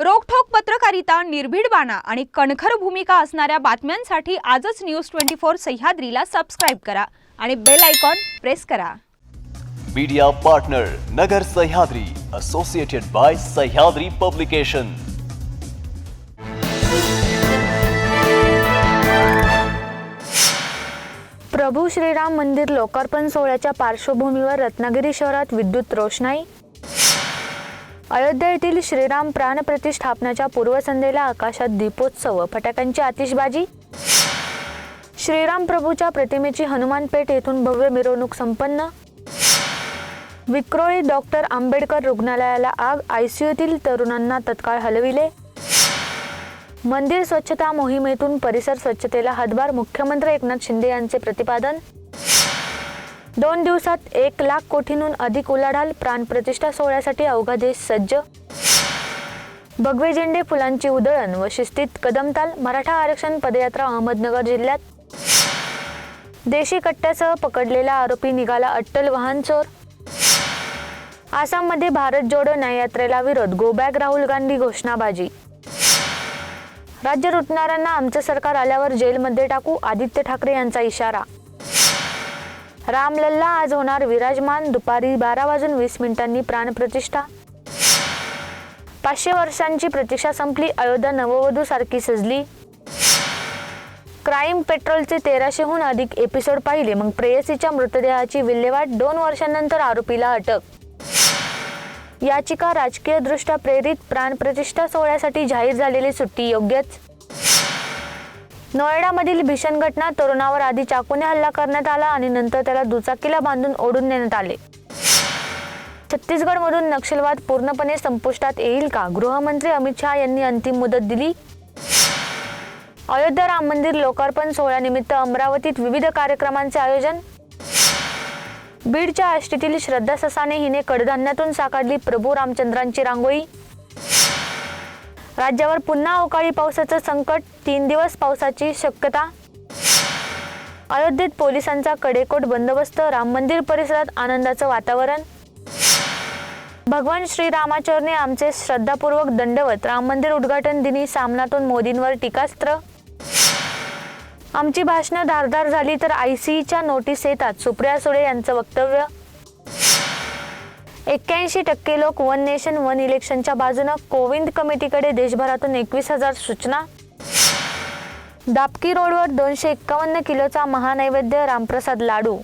रोखठोक पत्रकारिता निर्भीड बाणा आणि कणखर भूमिका असणाऱ्या बातम्यांसाठी आजच न्यूज ट्वेंटी फोर सह्याद्रीला सबस्क्राईब करा आणि बेल आयकॉन प्रेस करा. Media partner Nagar Sahyadri associated by Sahyadri publication Prabhu Shriram मंदिर लोकार्पण सोहळ्याच्या पार्श्वभूमीवर रत्नागिरी शहरात विद्युत रोषणाई अयोध्या येथील श्रीराम प्राण प्रतिष्ठापनाच्या पूर्वसंध्येला आकाशात दीपोत्सव फटाक्यांची आतिषबाजी? श्रीराम प्रभूच्या प्रतिमेची हनुमान पेठ येथून भव्य मिरवणूक संपन्न? विक्रोळी डॉक्टर आंबेडकर रुग्णालयाला आग आयसीयूतील तरुणांना तत्काळ हलविले? मंदिर स्वच्छता मोहिमेतून परिसर स्वच्छतेला हातभार मुख्यमंत्री एकनाथ शिंदे यांचे प्रतिपादन? दोन दिवसात एक लाख कोटींहून अधिक उलाढाल प्राणप्रतिष्ठा सोहळ्यासाठी अवघा देश सज्ज. भगवे झेंडे फुलांची उधळण व शिस्तीत कदमताल मराठा आरक्षण पदयात्रा अहमदनगर जिल्ह्यात. देशी कट्ट्यासह पकडलेला आरोपी निघाला अट्टल वाहन चोर. आसाममध्ये भारत जोडो न्याययात्रेला विरोध गोबॅग राहुल गांधी घोषणाबाजी. राज्य लुटणाऱ्यांना आमचं सरकार आल्यावर जेलमध्ये टाकू आदित्य ठाकरे यांचा इशारा. रामलल्ला आज होणार विराजमान. दुपारी बारा वाजून वीस मिनिटांनी प्राणप्रतिष्ठा पाचशे वर्षांची प्रतीक्षा संपली. अयोध्या नववधू सारखी सजली. क्राईम पेट्रोलचे तेराशेहून अधिक एपिसोड पाहिले. मग प्रेयसीच्या मृतदेहाची विल्हेवाट दोन वर्षांनंतर आरोपीला अटक. याचिका राजकीयदृष्ट्या प्रेरित. प्राणप्रतिष्ठा सोहळ्यासाठी जाहीर झालेली सुट्टी योग्यच. नोएडामधील भीषण घटना तरुणावर आधी चाकूने हल्ला करण्यात आला आणि नंतर त्याला दुचाकीला बांधून ओढून नेण्यात आले. छत्तीसगडमधून नक्षलवाद पूर्णपणे संपुष्टात येईल का? गृहमंत्री अमित शहा यांनी अंतिम मुदत दिली? अयोध्या राम मंदिर लोकार्पण सोहळ्यानिमित्त अमरावतीत विविध कार्यक्रमांचे आयोजन? बीडच्या आष्टीतील श्रद्धा ससाने हिने कडधान्यातून साकारली प्रभू रामचंद्रांची रांगोळी? राज्यावर पुन्हा अवकाळी पावसाचं संकट तीन दिवस पावसाची शक्यता? अयोध्येत पोलिसांचा कडेकोट बंदोबस्त राम मंदिर परिसरात आनंदाचं वातावरण? भगवान श्रीरामाचरणे आमचे श्रद्धापूर्वक दंडवत राम मंदिर उद्घाटन दिनी सामनातून मोदींवर टीकास्त्र? आमची भाषणं धारदार झाली तर आय सीईच्या नोटीस येतात सुप्रिया सुळे यांचं वक्तव्य? एक्क्याऐंशी टक्के लोक वन नेशन वन इलेक्शनच्या बाजूनं कोविंद कमिटीकडे देशभरातून एकवीस हजार सूचना. दापकी रोडवर दोनशे एक्कावन्न किलोचा महानैवेद्य रामप्रसाद लाडू.